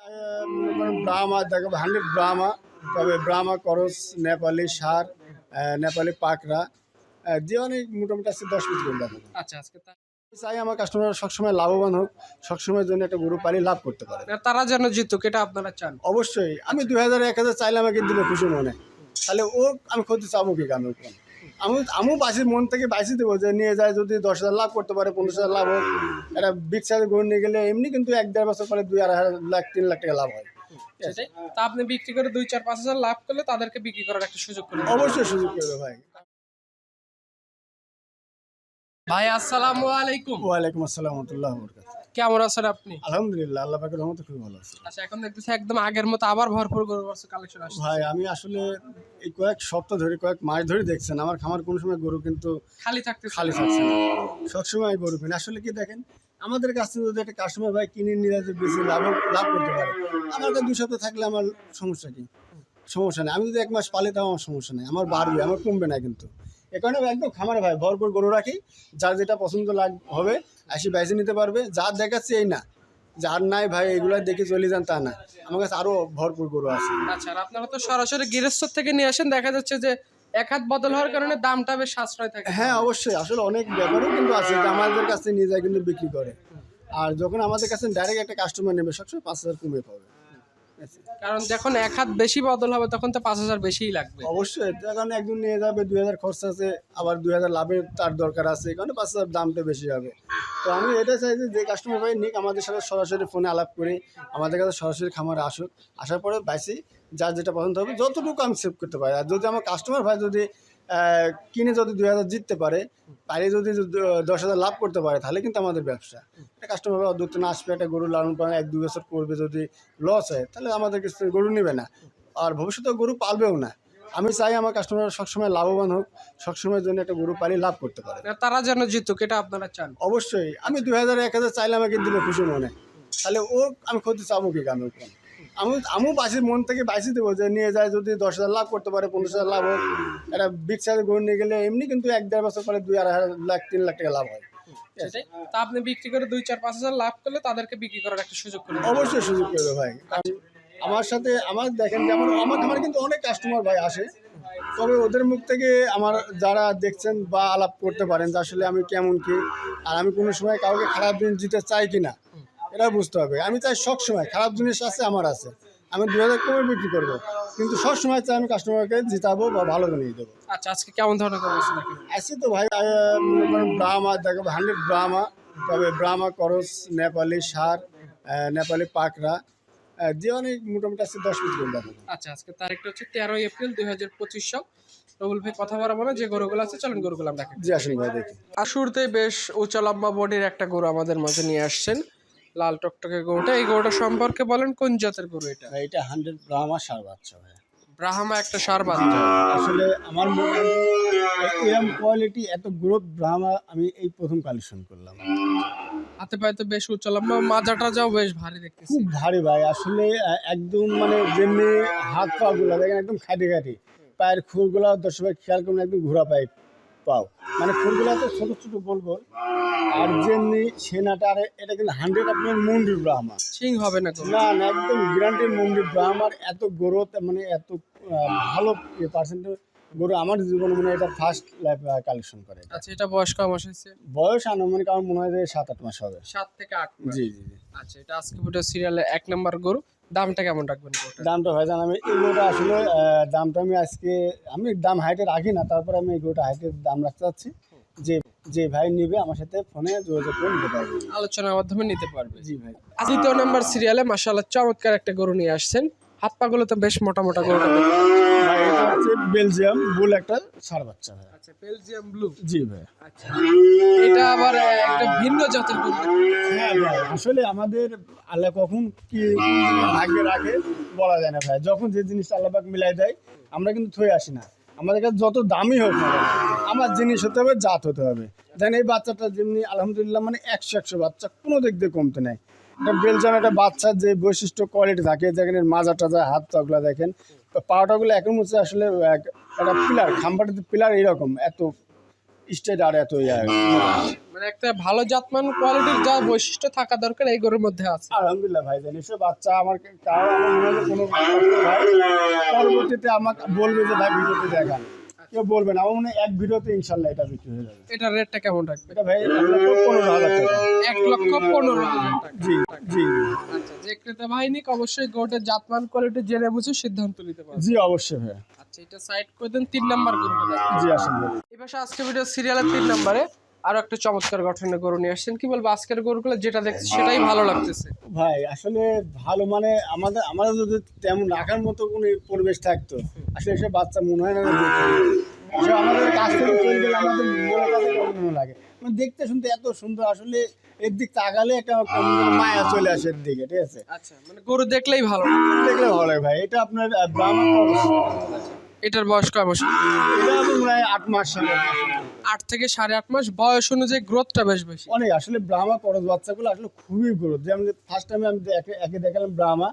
মনে করেন ব্রাহ্মা দেখো হান্ড্রেড ব্রাহ্মা তবে ব্রাহ্মা করস নেপালি সার নেপালি পাকড়া যে অনেক মোটামুটি আছে দশ পিস গরু আচ্ছা আজকে চাই আমার কাস্টমার সবসময় লাভবান হোক সবসময় জন্য একটা গরু পালি লাভ করতে পারে। তারা যেন জিতুক এটা আপনারা চান? অবশ্যই আমি দুই হাজার এক হাজার চাইলে আমাকে দিলে খুশি মনে তাহলে ও আমি ক্ষতি চাবো কি আমি আমি আমিও বাসি মন থেকে বাসি দেবো যে নিয়ে যায় যদি দশ হাজার লাভ করতে পারে পনেরো হাজার লাভ হোক। একটা বিগ সাইজের গরু নিয়ে গেলে এমনি কিন্তু এক দেড় বছর পরে দুই আড়াই হাজার লাখ তিন লাখ টাকা লাভ হয়। তা আপনি বিক্রি করে দুই চার পাঁচ হাজার লাভ করলে তাদেরকে বিক্রি করার একটা সুযোগ করে অবশ্যই সুযোগ করবে ভাই। ভাই আসসালামু আলাইকুম। ওয়ালাইকুম আসসালাম রহমতুল্লাহ বরকাত। কেমন আছেন আপনি? আলহামদুলিল্লাহ আল্লাহ পাকের রহমতে খুবই ভালো আছে। আচ্ছা এখন দেখতেছি একদম আগের মতো আবার ভরপুর গরু কালেকশন আসছে। ভাই আমি আসলে এই কয়েক সপ্তাহ ধরে কয়েক মাস ধরে দেখছেন আমার খামার কোনো সময় গরু কিন্তু খালি থাকতে খালি থাকছে না। সবসময় গরু কিনে। আসলে কি দেখেন আমাদের কাছ থেকে যদি একটা কাস্টমার ভাই কিনে নিয়ে যায় বেশি লাভ লাভ করতে পারে। আমার কাছে দুই সপ্তাহ থাকলে আমার সমস্যা কি? সমস্যা নেই। আমি যদি এক মাস পালি তাও আমার সমস্যা নেই। আমার বাড়বে আমার কমবে না কিন্তু। এ কারণে একদম খামারে ভাই ভরপুর গরু রাখি। যার যেটা পছন্দ লাগ হবে আসি বাইসে নিতে পারবে যার দেখাচ্ছে এই না। যার নাই ভাই এগুলো দেখে চলে যান তা না। আমার কাছে আরও ভরপুর গরু আছে। আচ্ছা আর আপনারা তো সরাসরি গৃহস্থ থেকে নিয়ে আসেন দেখা যাচ্ছে যে এক হাত বদল হওয়ার কারণে দামটা বেশ সাশ্রয় থাকে। হ্যাঁ অবশ্যই। আসলে অনেক ব্যাপারও কিন্তু আছে যে আমাদের কাছে নিয়ে যায় কিন্তু বিক্রি করে। আর যখন আমাদের কাছে ডাইরেক্ট একটা কাস্টমার নেবে সবসময় পাঁচ হাজার কমে পাবে। কারণ যখন এক হাত বেশি বদল হবে, তখন তো পাঁচ হাজার বেশিই লাগবে। অবশ্যই এখন একজন নিয়ে যাবে, দুই হাজার খরচ আছে, আবার দুই হাজার লাভের তার দরকার আছে কারণ পাঁচ হাজার দামটা বেশি হবে। তো আমি এটা চাই যে কাস্টমার ভাই নিক, আমাদের সাথে সরাসরি ফোনে আলাপ করে, আমাদের কাছে সরাসরি খামারে আসুক। আসার পরে বাইসি যার যেটা পছন্দ হবে, যতটুকু আমি সেভ করতে পারি। আর যদি আমার কাস্টমার ভাই যদি কিনে যদি দুই হাজার জিততে পারে বাইরে যদি দশ হাজার লাভ করতে পারে তাহলে কিন্তু আমাদের ব্যবসা। কাস্টমার অদ্ভুত না আসবে একটা গরু লালন পালন এক দুই বছর করবে যদি লস হয় তাহলে আমাদের গরু নেবে না। আর ভবিষ্যতে গরু পালবেও না। আমি চাই আমার কাস্টমার সবসময় লাভবান হোক সবসময়ের জন্য একটা গরু পালি লাভ করতে পারে। তারা যেন জিতুক এটা আপনারা চান? অবশ্যই। আমি দুই হাজার এক হাজার চাইলে আমাকে দিলে খুশি মনে। তাহলে ও আমি ক্ষতি চাবো কি আমি আমি আমিও বাসি মন থেকে বাসি দেবো যে নিয়ে যায় যদি দশ হাজার লাভ করতে পারে পনেরো হাজার লাভ হোক একটা বিগ সাইজের গরু নিয়ে গেলে এমনি কিন্তু এক দেড় বছর পরে দুই আড়াই হাজার লাখ তিন লাখ টাকা লাভ হয়। সেটাই। তা আপনি বিক্রি করে দুই চার পাঁচ হাজার লাভ করলে তাদেরকে বিক্রি করার একটা সুযোগ করে অবশ্যই সুযোগ করবে ভাই। কারণ আমার সাথে আমার দেখেন যেমন আমার আমার কিন্তু অনেক কাস্টমার ভাই আসে। তবে ওদের মুখ থেকে আমার যারা দেখছেন বা আলাপ করতে পারেন যে আসলে আমি কেমন কি আর আমি কোনো সময় কাউকে খারাপ জিনিস দিতে চাই কি না এটা বুঝতে হবে। আমি চাই সব সময় খারাপ জিনিস আছে আমার আছে। আমি দু হাজার কমে বিক্রি করব। কিন্তু সব সময় চাই আমি কাস্টমারকে জিতাবো বা ভালো বানিয়ে দেবো। আচ্ছা আজকে কেমন ধরনের আছে তো ভাই ব্রাহ্মা দেখো হান্ড্রেড ব্রাহ্মা তবে ব্রাহ্মা করস নেপালি সার নেপালি পাকড়া আহ, যে অনেক মোটামুটি আছে দশ পিস গরু আচ্ছা আজকে তারিখটা হচ্ছে তেরোই এপ্রিল দুই হাজার পঁচিশ সাল রবুল ভাই কথা বলব না যে গরুগুলো আছে চলেন গরুগুলো আমরা দেখেন জি আসুন ভাই দেখি। আর শুরুতেই বেশ উঁচা লম্বা বডির একটা গরু আমাদের মাঝে নিয়ে আসছেন। লাল টকটকে গরুটা। এই গরুটা সম্পর্কে বলেন কোন জাতের গরু এটা? এটা হান্ড্রেড ব্রাহ্মা সার বাচ্চা ভাই। ব্রাহ্মা একটা সার বাচ্চা। আসলে আমার মনে হয় এরম কোয়ালিটি এত গ্রোথ ব্রাহ্মা আমি এই প্রথম কালেকশন করলাম। হাতে পায়ে তো বেশ উঁচা লম্বা মাজাটা যাও বেশ ভারী দেখতেছি। খুব ভারী ভাই আসলে একদম মানে যেমনি হাত পা গুলা দেখেন একদম খাটি খাটি। পায়ের খুরগুলা ভাই খেয়াল করুন একদম ঘোরা পায়ে পাও। মানে খুরগুলা তো ছোটো ছোট গোল আর যেমনি সেনাটা আর এটা কিন্তু হান্ড্রেড আপনার মন্দির ব্রাহ্মা। সিং হবে না না না একদম গ্যারান্টির মন্দির ব্রাহ্মার এত গ্রোথ মানে এত ভালো পার্সেন্টেজ গরু আমার জীবনে মনে হয় এটা ফার্স্ট লাইফ কালেকশন করে। আচ্ছা এটা বয়স কম হয়েছে? বয়স আনুমানিক আমার মনে হয় যে সাত আট মাস হবে। সাত থেকে আট জি জি জি। আচ্ছা এটা আজকে ভিডিও সিরিয়ালে এক নম্বর গরু। দামটা কেমন রাখবেন দামটা ভাই জান আমি এই গোটা আসলে দামটা আমি আজকে আমি দাম হাইটে রাখি না তারপরে আমি এই হাইটে হাইটের দাম রাখতে চাচ্ছি যে যে ভাই নিবে আমার সাথে ফোনে যোগাযোগ করে নিতে পারবে। আলোচনার মাধ্যমে নিতে পারবে। জি ভাই। দ্বিতীয় নাম্বার সিরিয়ালে মাসাল্লাহ চমৎকার একটা গরু নিয়ে আসছেন। হাত পাগুলো তো বেশ মোটা মোটা গরুটা হচ্ছে বেলজিয়াম বুল একটা সার বাচ্চা ভাই। আচ্ছা বেলজিয়াম ব্লু। জি ভাই। আচ্ছা এটা আবার একটা ভিন্ন জাতের হ্যাঁ ভাই আসলে আমাদের আল্লাহ কখন কি ভাগ্যে রাখে বলা যায় না ভাই। যখন যে জিনিসটা আল্লাহ পাক মিলাই দেয় আমরা কিন্তু থয়ে আসি না। আমাদের কাছে যত দামি হোক না আমার জিনিস হতে হবে জাত হতে হবে। দেন এই বাচ্চাটা যেমনি আলহামদুলিল্লাহ মানে একশো একশো বাচ্চা কোনো দিক দিয়ে কমতে নেই। একটা বেলজাম একটা বাচ্চার যে বৈশিষ্ট্য কোয়ালিটি থাকে যেখানে মাজা টাজা হাত চকলা দেখেন পাওয়াটাগুলো এখন হচ্ছে আসলে এক- একটা পিলার খাম্বাটাতে পিলার এরকম এত স্টেট আর এত মানে একটা ভালো জাতমান কোয়ালিটির যা বৈশিষ্ট্য থাকা দরকার এই গরুর মধ্যে আছে। আলহামদুলিল্লাহ ভাই জানি। সে বাচ্চা আমার কারও আমার কোনো পরবর্তীতে আমাকে বলবে যে ভাই ভিডিওতে দেখান। কেউ বলবেন আমার মনে হয় এক ভিডিওতে ইনশাল্লাহ এটা বিক্রি হয়ে যাবে। এটা রেটটা কেমন রাখবে? এটা ভাই এক লক্ষ পনেরো হাজার টাকা। এক লক্ষ পনেরো হাজার টাকা। জি জি আচ্ছা যে ক্রেতা বাহিনী অবশ্যই গোটের জাতমান কোয়ালিটি জেনে বুঝে সিদ্ধান্ত নিতে পারবে। জি অবশ্যই ভাই। আচ্ছা এটা সাইড করে দেন তিন নাম্বার গরুটা জি আসেন এবার আজকে ভিডিও সিরিয়ালের তিন নম্বরে। আরও একটা চমৎকার গঠনের গরু নিয়ে আসছেন কি বলব আজকের গরুগুলো যেটা দেখছি সেটাই ভালো লাগতেছে ভাই আসলে ভালো মানে আমাদের আমাদের যদি তেমন রাখার মতো কোনো পরিবেশ থাকতো আসলে এসব বাচ্চা মনে হয় না দেখতে। আমাদের কাছ থেকে চলে গেলে আমাদের মনের কাছে কেমন লাগে মানে দেখতে শুনতে এত সুন্দর আসলে এর দিক তাকালে একটা মায়া চলে আসে এর দিকে ঠিক আছে আচ্ছা মানে গরু দেখলেই ভালো দেখলে ভালো লাগে ভাই এটা আপনার ব্রাহ্মণ। এটার বয়স কয় মাস এটা আপনার প্রায় আট মাস আট থেকে সাড়ে আট মাস। বয়স অনুযায়ী গ্রোথটা বেশ বেশি। অনেক আসলে ব্রাহ্মা করস বাচ্চাগুলো আসলে খুবই গ্রোথ যেমন ফার্স্ট টাইমে আমি একে একে দেখালাম ব্রাহ্মা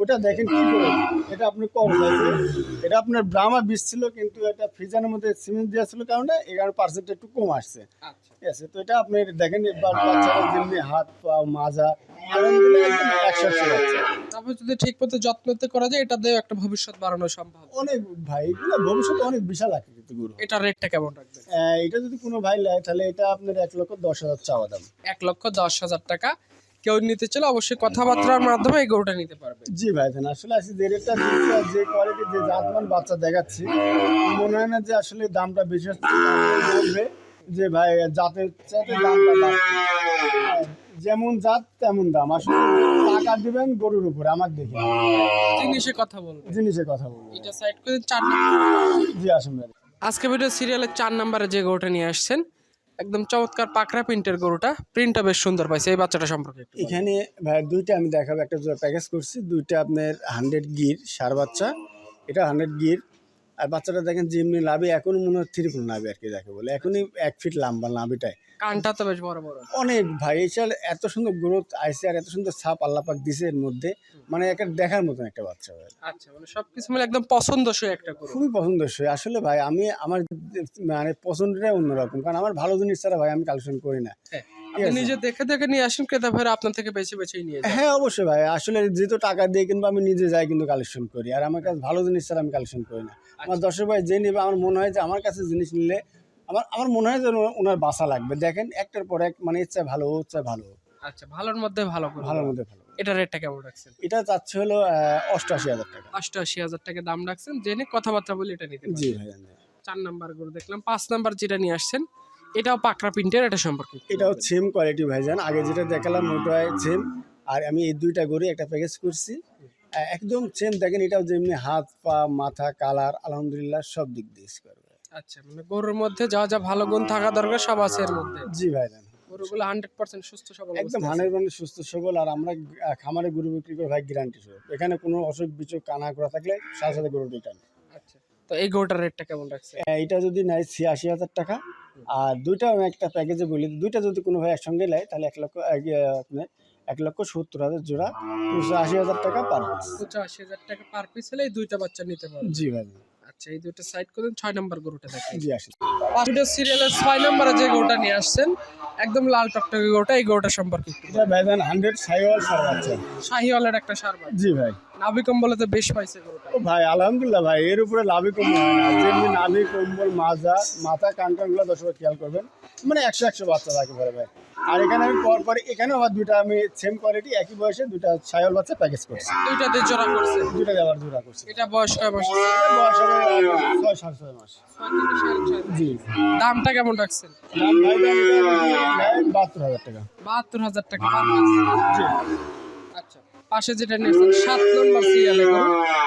ওটা দেখেন কি করে? এটা আপনি আছে এটা আপনার ব্রাহ্মা বীজ ছিল কিন্তু এটা ফ্রিজারের মধ্যে সিমেন্ট দেওয়া ছিল কারণে এগারো পার্সেন্ট একটু কম আসছে। আচ্ছা। ঠিক আছে? তো এটা আপনি দেখেন বাচ্চারা যেমনি হাত পা মাজা তারপর যদি ঠিক মতো যত্ন করা যায় এটা দিয়ে একটা ভবিষ্যৎ বাড়ানো সম্ভব। অনেক ভাই এগুলো ভবিষ্যতে অনেক বিশাল আকৃতি গুরু। এটা রেটটা কেমন রাখবেন? এটা যদি কোনো ভাই নেয় তাহলে এটা আপনার এক লক্ষ দশ হাজার চাওয়া দাম। এক লক্ষ দশ হাজার টাকা। কেউ নিতে চলে অবশ্যই কথাবার্তার মাধ্যমে এই গরুটা নিতে পারবে। জি ভাই জান আসলে আসি যে রেটটা যে কোয়ালিটির যে জাতমান বাচ্চা দেখাচ্ছি মনে হয় না যে আসলে দামটা বেশি বলবে যে ভাই জাতের চাইতে দামটা যেমন জাত তেমন দাম। আসলে টাকা দিবেন গরুর উপরে আমার দেখে। জিনিসে কথা বলবে জিনিসের কথা বলব এটা সাইড করে চার নম্বর। জি আসুন ভাই। আজকে ভিডিও সিরিয়ালের চার নম্বরে যে গরুটা নিয়ে আসছেন একদম চমৎকার পাকড়া প্রিন্টের গরুটা। প্রিন্টটা বেশ সুন্দর পাইছে এই বাচ্চাটা সম্পর্কে এখানে ভাই দুইটা আমি দেখাবো একটা প্যাকেজ করছি দুইটা আপনার হান্ড্রেড গির সার বাচ্চা। এটা হান্ড্রেড গির আর বাচ্চাটা দেখেন যেমনি লাভে এখনই মনে হয় ফুল নাবি আর কি দেখে বলে। এখনই এক ফিট লম্বা নাবিটায় কানটা তো বেশ বড় বড়। অনেক ভাই এছাড় এত সুন্দর গ্রোথ আইসে আর এত সুন্দর ছাপ আল্লাপাক দিছে এর মধ্যে। মানে একটা দেখার মতন একটা বাচ্চা ভাই। আচ্ছা মানে সবকিছু মিলে একদম পছন্দসই একটা খুবই পছন্দসই। আসলে ভাই আমি আমার মানে পছন্দটাই অন্যরকম। কারণ আমার ভালো জিনিস ছাড়া ভাই আমি কালেকশন করি না। হ্যাঁ। আপনি নিজে দেখে দেখে নিয়ে আসেন ক্রেতা ভাইরা আপনার থেকে বেছে বেছেই নিয়ে হ্যাঁ অবশ্যই ভাই। আসলে যেহেতু টাকা দিয়ে কিন্তু আমি নিজে যাই কিন্তু কালেকশন করি। আর আমার কাছে ভালো জিনিস ছাড়া আমি কালেকশন করি না। আমার দর্শক ভাই যে নেবে আমার মনে হয় যে আমার কাছে জিনিস নিলে আমার আমার মনে হয় যে ওনার- বাসা লাগবে। দেখেন একটার পর এক মানে ইচ্ছা ভালো ইচ্ছা ভালো। আচ্ছা ভালোর মধ্যে ভালো ভালোর মধ্যে ভালো। এটা রেটটা কেমন রাখছেন? এটা চাচ্ছে হলো অষ্টআশি হাজার টাকা। অষ্টআশি হাজার টাকা দাম রাখছেন। জেনে কথাবার্তা বলে এটা নিতে জি ভাই চার নাম্বার গরু দেখলাম। পাঁচ নাম্বার যেটা নিয়ে আসছেন এটাও পাকড়া প্রিন্টের এটা সম্পর্কে। এটাও। সেম কোয়ালিটি ভাইজান আগে যেটা দেখালাম ওটাই সেম আর আমি এই দুইটা গড়ি একটা প্যাকেজ করছি। একদম সেম দেখেন এটাও যেমনি হাত পা মাথা কালার আলহামদুলিল্লাহ সব দিক দিয়ে ভাই। আচ্ছা মানে গরুর মধ্যে যা যা ভালো গুণ থাকা দরকার সব আছে এর মধ্যে। জি ভাইজান গরুগুলো হান্ড্রেড পার্সেন্ট সুস্থ সবল একদম। হানের মানে সুস্থ সবল। আর আমরা খামারে গরু বিক্রি করে ভাই গ্যারান্টি স্বরূপ এখানে কোনো অসুখ বিচুখ কানা করা থাকলে সাথে সাথে গরু রিটার্ন আচ্ছা তো এই গরুটার রেটটা কেমন রাখছে এটা যদি নেয় ছিয়াশি হাজার টাকা। আর দুইটা আমি একটা প্যাকেজে বলি দুইটা যদি কোনো ভাই একসঙ্গে নেয় তাহলে এক লক্ষ আপনার এক লক্ষ সত্তর হাজার জোড়া দুশো আশি হাজার টাকা পার পিস দুশো আশি হাজার টাকা পার পিস হলে এই দুইটা বাচ্চা নিতে পারবে। জি ভাই। আচ্ছা এই দুইটা সাইড করে ছয় নম্বর গরুটা দেখেন জি আসি পাঁচটা সিরিয়ালের ছয় নম্বরে যে গরুটা নিয়ে আসছেন একদম লাল টকটকে গরুটা এই গরুটা সম্পর্কে এটা ভাইজান হান্ড্রেড সাইওয়াল সার বাচ্চা। শাহিওয়ালের একটা সারবার জি ভাই। নাভি কম্বলে তো বেশ পাইছে গরুটা। ও ভাই আলহামদুলিল্লাহ ভাই এর উপরে লাভি কম্বল না। যেমনি নাভি কম্বল মাজা মাথা কান কানগুলো দর্শক খেয়াল করবেন। মানে একশো একশো বাচ্চা থাকে পরে ভাই। আর এখানে আমি পর পর এখানেও আবার দুইটা আমি সেম কোয়ালিটি একই বয়সে দুইটা ছায়ল বাচ্চা প্যাকেজ করছি। দুইটাতে জোড়া করছে। আবার জোড়া করছি। এটা বয়স কয় বয়স হবে ছয় সাড়ে ছয় মাস। জি। দামটা কেমন রাখছেন? বাহাত্তর হাজার টাকা। বাহাত্তর হাজার আচ্ছা পাশে যেটা নিয়েছেন সাত নম্বর সিরিয়ালে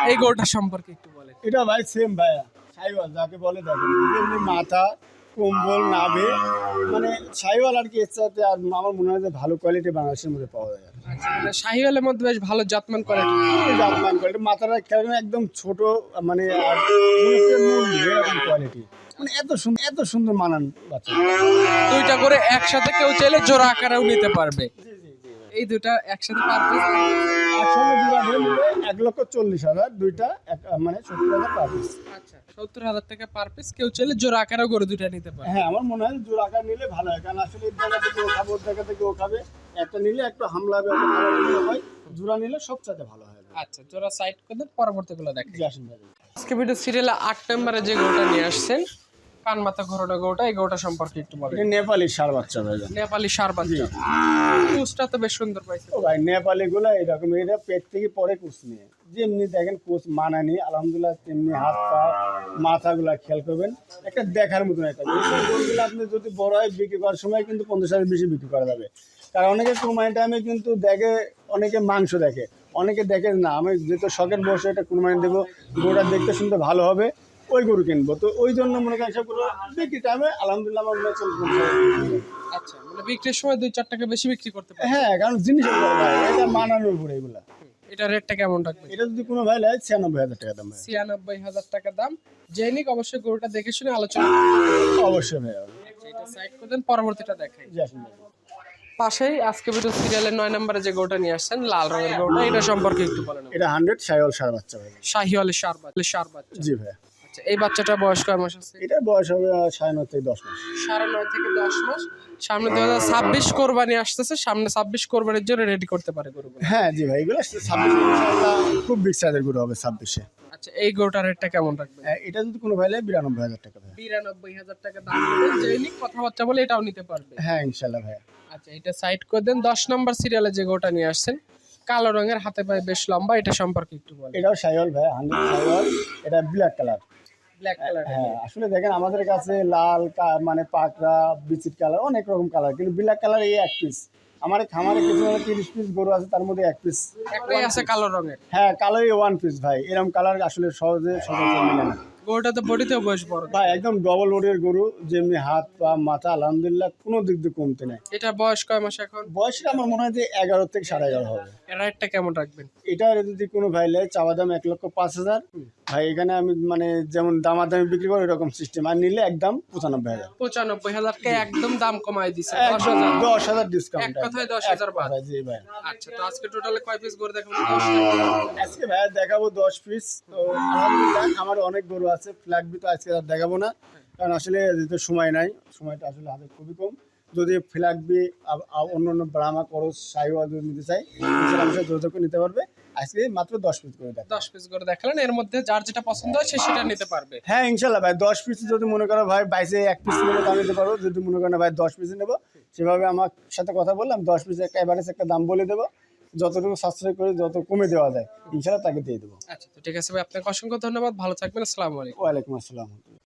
এই গরুটা সম্পর্কে একটু বলেন। এটা ভাই সেম ভাইয়া সাইওয়াল যাকে বলে দেখেন মাথা কম্বল নাভে মানে সাইওয়াল আর কি এর সাথে আর আমার মনে হয় যে ভালো কোয়ালিটি বাংলাদেশের মধ্যে পাওয়া যায় আর আচ্ছা মানে শাহিওয়ালের মধ্যে বেশ ভালো জাতমান করে জাতমান কোয়ালিটি মাথাটা খেলে একদম ছোট মানে কোয়ালিটি মানে এত সুন্দর এত সুন্দর মানান বাচ্চা। দুইটা করে একসাথে কেউ চাইলে জোড়া আকারেও নিতে পারবে। এই দুটা একসাথে পার পিস? এক লক্ষ চল্লিশ হাজার দুইটা মানে সত্তর হাজার পার পিস। আচ্ছা সত্তর হাজার টাকা পার পিস কেউ চাইলে জোড়া আকারেও গরু দুটা নিতে পারে হ্যাঁ আমার মনে হয় জোর আকার নিলে ভালো হয় কারণ আসলে এর জায়গা থেকে ও খাবে ওর জায়গা থেকে ও খাবে। একটা নিলে একটু হামলা হবে একটা হয়। জোড়া নিলে সবচাইতে ভালো হয়। আচ্ছা জোড়া সাইড করে পরবর্তীগুলো দেখেন। আজকে ভিডিও সিরিয়ালে আট নম্বরে যে গরুটা নিয়ে আসছেন কান মাথা ঘোরানো গরুটা এই গরুটা সম্পর্কে একটু বলেন। নেপালি সার বাচ্চা ভাই নেপালি সার বাচ্চা। কুচটা তো বেশ সুন্দর পাইছে। ও ভাই নেপালি গুলো এরকম এটা পেট থেকে পরে কুচ নিয়ে। যেমনি দেখেন কোচ মানানি আলহামদুলিল্লাহ তেমনি হাত পা মাথাগুলা খেয়াল করবেন। একটা দেখার মতন একটা গরুগুলো আপনি যদি বড় হয় বিক্রি করার সময় কিন্তু পঞ্চাশ হাজার বেশি বিক্রি করা যাবে। কারণ অনেকে কুরবানি টাইমে কিন্তু দেখে অনেকে মাংস দেখে। অনেকে দেখে না আমি যেহেতু শখের বসে এটা কুরবানি দেবো গরুটা দেখতে শুনতে ভালো হবে। ওই গরু কিনবো। তো ওই জন্য মনে করেন সবগুলো বিক্রি টাইমে আলহামদুলিল্লাহ আমার মনে হবে। আচ্ছা মানে বিক্রির সময় দুই চার টাকা বেশি বিক্রি করতে পারে হ্যাঁ কারণ জিনিস এটা মানানোর উপরে এগুলা। এটা রেটটা কেমন রাখবে এটা যদি কোনো ভাই নেয় ছিয়ানব্বই হাজার টাকা দাম ছিয়ানব্বই হাজার টাকা দাম। জৈনিক অবশ্যই গরুটা দেখে শুনে আলোচনা অবশ্যই ভাই। এটা সাইড করে দেন পরবর্তীটা দেখাই। পাশেই আজকে ভিডিও সিরিয়ালের নয় নম্বরে যে গরুটা নিয়ে আসছেন লাল রঙের গরুটা এটা সম্পর্কে একটু বলেন এটা হান্ড্রেড সাইওয়াল সার বাচ্চা ভাই। শাহিওয়ালের সার বাচ্চা সার বাচ্চা। জি ভাই। এই বাচ্চাটা বয়স কয় মাস আছে? এটার বয়স হবে সাড়ে নয় থেকে দশ মাস। সাড়ে নয় থেকে দশ মাস। সামনে দু হাজার ছাব্বিশ কোরবানি আসতেছে সামনে ছাব্বিশ কোরবানির জন্য রেডি করতে পারে গরুগুলো। হ্যাঁ জি ভাই এগুলো ছাব্বিশে খুব বিগ সাইজের গরু হবে ছাব্বিশে। আচ্ছা এই গরুটার রেটটা কেমন রাখবে এটা যদি কোনো ভাই বিরানব্বই হাজার টাকা বিরানব্বই হাজার টাকা দাম জৈনিক কথাবার্তা বলে এটাও নিতে পারবে। হ্যাঁ ইনশাল্লাহ ভাই আচ্ছা এটা সাইড করে দেন। দশ নম্বর সিরিয়ালে যে গরুটা নিয়ে আসছেন কালো রঙের হাতে পায়ে বেশ লম্বা এটা সম্পর্কে একটু বলেন। এটাও সাইওয়াল ভাই হান্ড্রেড সাইওয়াল এটা ব্ল্যাক কালার ব্ল্যাক কালার হ্যাঁ আসলে দেখেন আমাদের কাছে লাল মানে পাকড়া বিচিট কালার অনেক রকম কালার কিন্তু ব্ল্যাক কালার এই এক পিস আমার খামারে কিছু তিরিশ পিস গরু আছে তার মধ্যে এক পিস একটাই আছে কালো রঙের। হ্যাঁ কালোই ওয়ান পিস ভাই। এরকম কালার আসলে সহজে সহজে মিলে না। গরুটা তো বডিতেও বয়স বড়। ভাই একদম ডবল ওডের গরু যেমনি হাত পা মাথা আলহামদুলিল্লাহ কোনো দিক দিয়ে কমতে নেই। এটা বয়স কয় মাস এখন? বয়সটা আমার মনে হয় যে এগারো থেকে সাড়ে এগারো হবে। এর রেটটা কেমন রাখবেন? এটা যদি কোনো ভাই নেয় চাওয়া দাম এক লক্ষ পাঁচ হাজার। ভাই এখানে আমি মানে যেমন দামাদামি বিক্রি করি এরকম সিস্টেম আর নিলে একদম পঁচানব্বই হাজার। পঁচানব্বই হাজার কে একদম দাম কমাই দিছে। দশ হাজার। দশ হাজার ডিসকাউন্ট এক কথায় দশ হাজার বাদ। জি ভাই। আচ্ছা তো আজকে টোটালে কয় পিস গরু দেখাবো? আজকে ভাই দেখাবো দশ পিস তো আলহামদুলিল্লাহ আমার অনেক গরু আছে ফ্ল্যাগবি তো আজকে আর দেখাবো না। কারণ আসলে যেহেতু সময় নাই সময়টা আসলে হাতে খুবই কম। যদি ফ্ল্যাগ বি অন্য অন্য ব্রাহ্মা করস সাইওয়াল যদি নিতে চাই আমার সাথে যোগাযোগ নিতে পারবে। আজকে মাত্র দশ পিস করে দেখ দশ পিস গরু দেখালেন এর মধ্যে যার যেটা পছন্দ হয় সে সেটা নিতে পারবে। হ্যাঁ ইনশাল্লাহ ভাই দশ পিস যদি মনে করো ভাই বাইশে এক পিস নেব তা নিতে পারব যদি মনে করো ভাই দশ পিস নেব সেভাবে আমার সাথে কথা বললাম দশ পিস একটা এভারেজ একটা দাম বলে দেবো। যতটুকু সাশ্রয় করে যত কমে দেওয়া যায় ইনশাল্লাহ তাকে দিয়ে দেবো। আচ্ছা তো ঠিক আছে ভাই আপনাকে অসংখ্য ধন্যবাদ ভালো থাকবেন আসসালামু আলাইকুম। ওয়ালাইকুম আসসালাম।